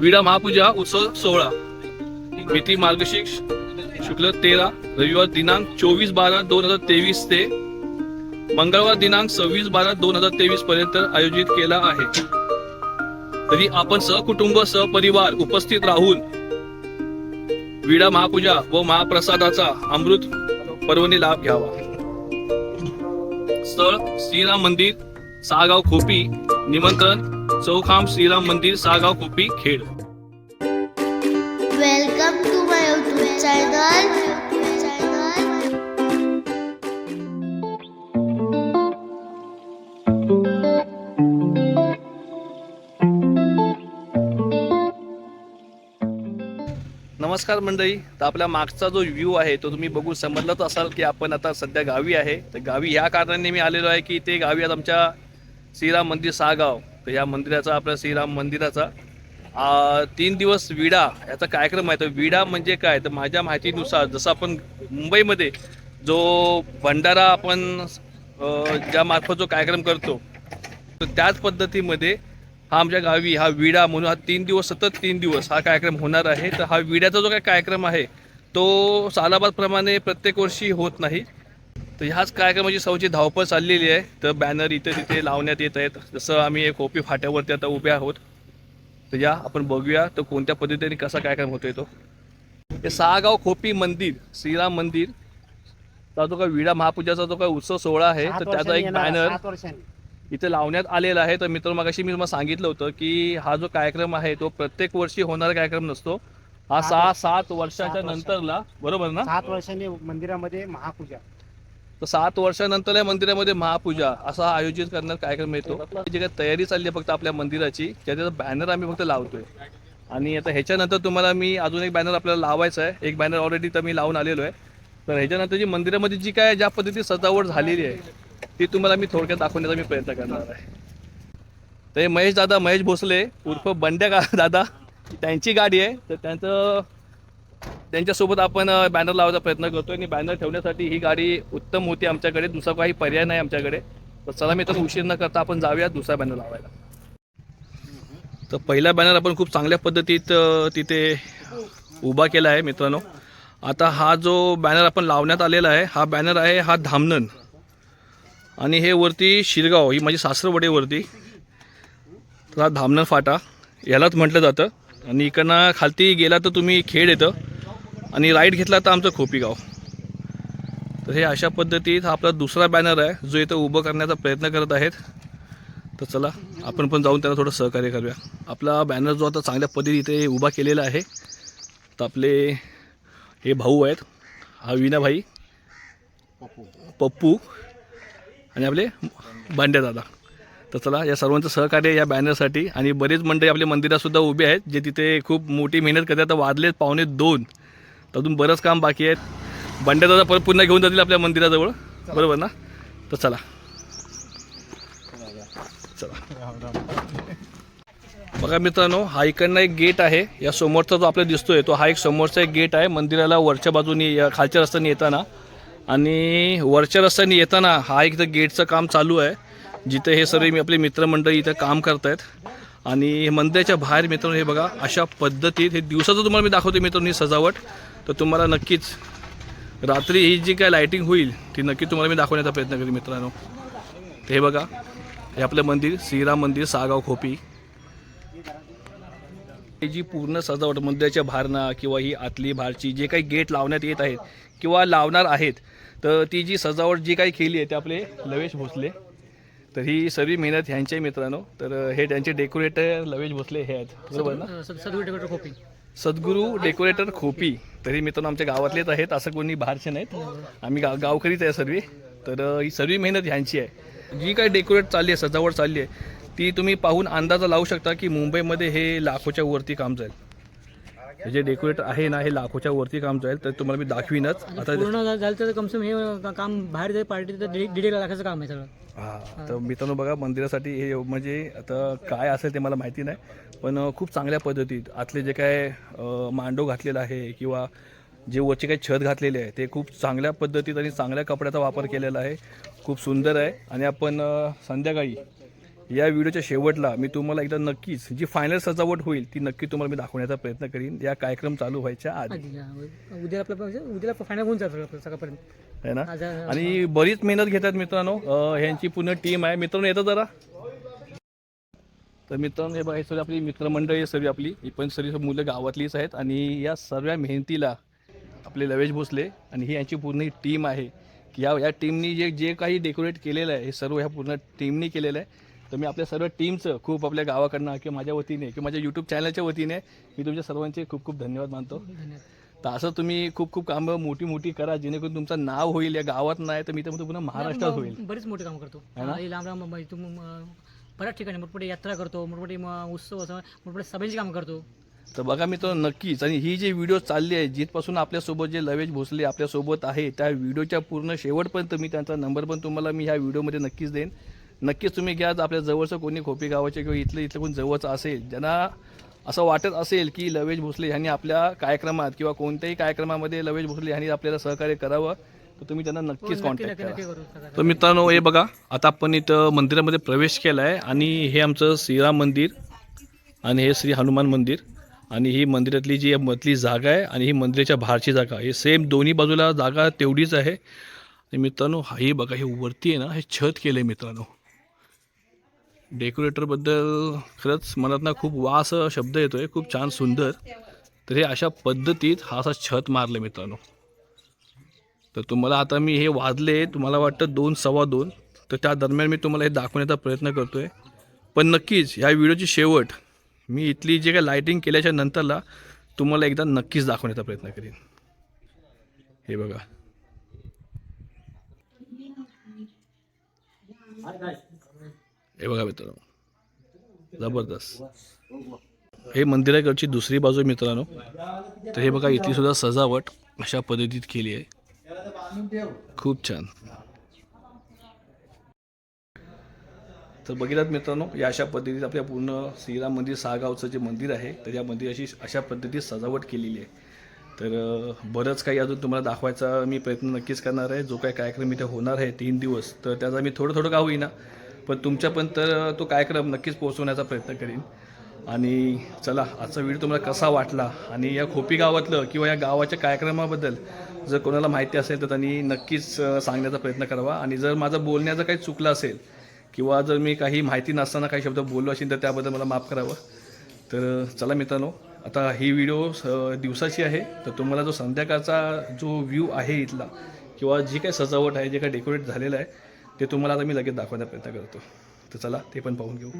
विडा महापूजा उत्सव सोहळा. मिती मार्गशीर्ष शुक्ल तेरा रविवार दिनांक चोवीस बारा दोन हजार तेवीस ते मंगळवार दिनांक सव्वीस बारा दोन हजार तेवीस पर्यंत आयोजित केला आहे. तरी आपण सहकुटुंब सहपरिवार उपस्थित राहून विडा महापूजा व महाप्रसादाचा अमृत पर्वणी लाभ घ्यावा. स्थळ श्रीराम मंदिर सागाव खोपी निमंत्रण चौखाम श्रीराम मंदिर Sagaon खोपी Khed. Welcome to my YouTube channel. नमस्कार मंडळी. तर आपल्या मागचा जो व्ह्यू आहे तो तुम्ही बघू समजलंच असाल की आपण आता सध्या गावी आहे. तर गावी ह्या कारणाने मी आलेलो आहे की ते गावी आज आमच्या श्रीराम मंदिर सागाव तर या मंदिराचा आपल्या श्रीराम मंदिराचा आ, तीन दिवस विडा याचा कार्यक्रम आहे. तर विडा म्हणजे काय? तर माझ्या माहितीनुसार जसं आपण मुंबईमध्ये जो भंडारा आपण ज्या मार्फत जो कार्यक्रम करतो तर त्याच पद्धतीमध्ये हा आमच्या गावी हा विडा म्हणून हा तीन दिवस सतत तीन दिवस हा कार्यक्रम होणार आहे. तर हा विड्याचा जो काही कार्यक्रम आहे तो सालाबादप्रमाणे प्रत्येक वर्षी होत नाही. तर ह्याच कार्यक्रमाची सवची धावपळ चाललेली आहे. तर बॅनर इथे तिथे लावण्यात येत आहेत. जसं आम्ही एक ओपी फाट्यावरती आता उभे आहोत. तर या आपण बघूया तो कोणत्या पद्धतीने कसा कार्यक्रम होतोय तो. हे सहागाव खोपी मंदिर श्रीराम मंदिर चा जो काही विडा महापूजाचा जो काही उत्सव सोहळा आहे तर त्याचा एक बॅनर. इथे लावण्यात आलेला आहे. तर मित्र मगाशी मी तुम्हाला सांगितलं होतं की हा जो कार्यक्रम आहे तो प्रत्येक वर्षी होणारा कार्यक्रम नसतो. हा सहा सात वर्षाच्या. नंतरला बरोबर ना? सात वर्षांनी मंदिरामध्ये महापूजा. तर सात वर्षानंतर या मंदिरामध्ये महापूजा असा आयोजित करण्यात कार्यक्रम येतो. जी काही तयारी चालली आहे फक्त आपल्या मंदिराची त्याचा बॅनर आम्ही फक्त लावतोय. आणि आता ह्याच्यानंतर तुम्हाला मी अजून एक बॅनर आपल्याला लावायचा आहे. एक बॅनर ऑलरेडी तर मी लावून आलेलो आहे. तर ह्याच्यानंतर जी मंदिरामध्ये जी काय ज्या पद्धती सजावट झालेली आहे ती तुम्हाला मी थोडक्यात दाखवण्याचा मी प्रयत्न करणार आहे. तर हे महेश दादा महेश भोसले उर्फ बंड्या दादा त्यांची गाडी आहे. तर त्यांचं त्यांच्यासोबत आपण बॅनर लावायचा प्रयत्न करतोय आणि बॅनर ठेवण्यासाठी ही गाडी उत्तम होती आमच्याकडे. दुसरा काही पर्याय नाही आमच्याकडे. तर चला मी तर उशीर न करता आपण जाऊया दुसरा बॅनर लावायला. तर पहिला बॅनर आपण खूप चांगल्या पद्धतीत तिथे उभा केला आहे मित्रांनो. आता हा जो बॅनर आपण लावण्यात आलेला आहे हा बॅनर आहे हा धामणन आणि हे वरती शिरगाव ही माझी सासरवडेवरती तर हा धामनन फाटा यालाच म्हटलं जातं. आणि इकडनं खालती गेला तर तुम्ही खेड येतं. आणि राईट घेतला तर आमचं खोपीगाव. तर हे अशा पद्धतीत हा आपला दुसरा बॅनर आहे जो इथं उभं करण्याचा प्रयत्न करत आहेत. तर चला आपण पण जाऊन त्याला थोडं सहकार्य करूया. आपला बॅनर जो आता चांगल्या पद्धतीने इथे उभा केलेला आहे तर आपले हे भाऊ आहेत हा विनाभाई पप्पू आणि आपले भांड्या दादा. तर चला या सर्वांचं सहकार्य या बॅनरसाठी आणि बरेच मंडळी आपले मंदिरातसुद्धा उभे आहेत जे तिथे खूप मोठी मेहनत करतात. तर वाजलेत पावणे दोन. तर अजून बरंच काम बाकी आहेत. बंड्या दादा परत पुन्हा घेऊन जातील आपल्या मंदिराजवळ. बरोबर ना? तर चला. चला. बघा मित्रांनो हा इकडनं एक गेट आहे. या समोरचा जो आपल्याला दिसतोय तो हा एक समोरचा एक गेट आहे. मंदिराला वरच्या बाजूनी या खालच्या रस्त्याने येताना. आणि वरच्या रस्त्याने येताना हा एक गेटचं काम चालू आहे. जिथे हे सर्व मी आपले मित्रमंडळी इथं काम करतायत. आणि मंदिराच्या बाहेर मित्रांनो हे बघा अशा पद्धतीत हे दिवसाचं तुम्हाला मी दाखवते मित्रांनो ही सजावट. तर तुम्हाला नक्कीच रात्री ही जी काय लाईटिंग होईल ती नक्की तुम्हाला मी दाखवण्याचा प्रयत्न करेन मित्रांनो. तर हे बघा हे आपलं मंदिर श्रीराम मंदिर सागाव खोपी. ही जी पूर्ण सजावट मंदिराच्या भारणा किंवा ही आतली भारची जे काही गेट लावण्यात येत आहेत किंवा लावणार आहेत तर ती जी सजावट जी काही केली आहे ते आपले लवेश भोसले. तर ही सर्व मेहनत ह्यांची आहे मित्रांनो. तर हे त्यांचे डेकोरेटर लवेश भोसले हे आहेत. बरोबर ना? सदगुरु डेकोरेटर खोपी. सद्गुरू डेकोरेटर खोपी. तरी मित्रांनो आमच्या गावातलेच आहेत असं कोणी बाहेरचे नाहीत. आम्ही गाव गावकरीच आहे सर्व. तर ही सर्व मेहनत ह्यांची आहे. जी काही डेकोरेट चालली आहे सजावट चालली आहे ती तुम्ही पाहून अंदाजा लावू शकता की मुंबईमध्ये हे लाखोच्या वरती काम जाईल. हे जे डेकोरेट आहे ना हे लाखोच्या वरती काम जाईल तर तुम्हाला मी दाखवीनच. आता पूर्ण झालं तर कमसे कम हे काम बाहेर जाईल पार्टी तर दीड लाखाचं काम आहे सगळं. हा तर मित्रांनो बघा मंदिरासाठी हे म्हणजे आता काय असेल ते मला माहिती नाही पण खूप चांगल्या पद्धतीत आतले जे काय मांडव घातलेला आहे किंवा जे वरचे काही छत घातलेले आहे ते खूप चांगल्या पद्धतीत आणि चांगल्या कपड्याचा वापर केलेला आहे. खूप सुंदर आहे. आणि आपण संध्याकाळी या व्हिडिओच्या शेवटला मी तुम्हाला एकदा नक्कीच जी फायनल सजावट होईल ती नक्की तुम्हाला मी दाखवण्याचा प्रयत्न करीन. या कार्यक्रम चालू व्हायच्या आधी. उद्या आपलं म्हणजे उद्याला फायनल होऊन जातं आपलं सकाळपर्यंत है ना. आणि बरीच मेहनत घेतात मित्रांनो. ह्यांची पूर्ण टीम आहे. मित्रांनो येतं जरा. तर मित्रांनो हे बघा सर्व आपली मित्रमंडळी सर्व आपली. ही पण सर्व मुलं गावातलीच आहेत. आणि या सर्व मेहनतीला आपले लवेश भोसले आणि ही यांची पूर्ण टीम आहे. की या या टीमनी जे जे काही डेकोरेट केलेलं आहे हे सर्व ह्या पूर्ण टीमनी केलेलं आहे. तर मी आपल्या सर्व टीमचं खूप आपल्या गावाकडनं किंवा माझ्या वतीने किंवा माझ्या यूट्यूब चॅनलच्या वतीने मी तुमच्या सर्वांचे खूप खूप धन्यवाद मानतो. धन्यवाद. तर असं तुम्ही खूप खूप कामं मोठी मोठी करा जेणेकरून तुमचं नाव होईल या गावात नाही तर मी तर पुन्हा महाराष्ट्रात होईल. बरेच मोठे काम करतो. लांब लांब म्हणजे बऱ्याच ठिकाणी मोठमोठे यात्रा करतो मोठमोठे उत्सव असं मोठमोठे सभेची काम करतो. तर बघा मी तो नक्कीच. आणि ही जी व्हिडिओ चालली आहे जिथपासून आपल्यासोबत जे लवेश भोसले आपल्यासोबत आहे त्या व्हिडिओच्या पूर्ण शेवटपर्यंत मी त्यांचा नंबर पण तुम्हाला मी ह्या व्हिडिओमध्ये नक्कीच देईन. नक्कीच तुम्ही घ्या आपल्या जवळचं कोणी खोपी गावाचे किंवा इथलं इथलं कोणी जवळचं असेल ज्यांना असं वाटत असेल की लवेश भोसले यांनी आपल्या कार्यक्रमात किंवा कोणत्याही कार्यक्रमामध्ये लवेश भोसले यांनी आपल्याला सहकार्य करावं तर तुम्ही त्यांना नक्कीच हो, नक्की कॉन्टॅक्ट करा. तर मित्रांनो हे बघा आता आपण इथं मंदिरामध्ये प्रवेश केला आहे आणि हे आमचं श्रीराम मंदिर आणि हे श्री हनुमान मंदिर आणि ही मंदिरातली जी मधली जागा आहे आणि ही मंदिराच्या बाहेरची जागा हे सेम दोन्ही बाजूला जागा तेवढीच आहे. आणि मित्रांनो हे बघा हे वरती आहे ना हे छत केलं आहे मित्रांनो. डेकोरेटरबद्दल खरंच मनात ना खूप वास शब्द येतो आहे खूप छान सुंदर. तर हे अशा पद्धतीत हा असा छत मारलं आहे मित्रांनो. तर तुम्हाला आता मी हे वाजले तुम्हाला वाटतं दोन सव्वा दोन. तर त्या दरम्यान मी तुम्हाला हे दाखवण्याचा प्रयत्न करतो आहे पण नक्कीच या व्हिडिओची शेवट मी इथली जे काही लायटिंग केल्याच्या नंतरला तुम्हाला एकदा नक्कीच दाखवण्याचा प्रयत्न करेन. हे बघा. हे बघा मित्रांनो. जबरदस्त. हे मंदिराकडची दुसरी बाजू मित्रांनो. तर हे बघा इथली सुद्धा सजावट अशा पद्धतीत केली आहे. खूप छान. तर बघितलात मित्रांनो या अशा पद्धतीत आपल्या पूर्ण श्रीराम मंदिर सागावचं जे मंदिर आहे तर या मंदिराची अशा पद्धतीत सजावट केलेली आहे. तर बरंच काही अजून तुम्हाला दाखवायचा मी प्रयत्न नक्कीच करणार आहे. जो काही कार्यक्रम इथे होणार आहे तीन दिवस तर त्याचा मी थोडं थोडं का होईना पण तुमच्यापर्यंत तो कार्यक्रम नक्कीच पोहोचवण्याचा प्रयत्न करीन. आणि चला आजचा व्हिडिओ तुम्हाला कसा वाटला? आणि या खोपी गावातलं किंवा या गावाच्या कार्यक्रमाबद्दल जर कोणाला माहिती असेल तर त्यांनी नक्कीच सांगण्याचा प्रयत्न करावा. आणि जर माझं बोलण्याचं काही चुकलं असेल किंवा जर मी काही माहिती नसताना काही शब्द बोललो असेल तर त्याबद्दल मला माफ करावं. तर चला मित्रांनो आता ही व्हिडिओ दिवसाची आहे. तर तुम्हाला जो संध्याकाळचा जो व्ह्यू आहे इथला किंवा जी काही सजावट आहे जे काही डेकोरेट झालेलं आहे ते तुम्हाला आता मी लगेच दाखवण्याचा प्रयत्न करतो. तर चला ते पण पाहून घेऊ.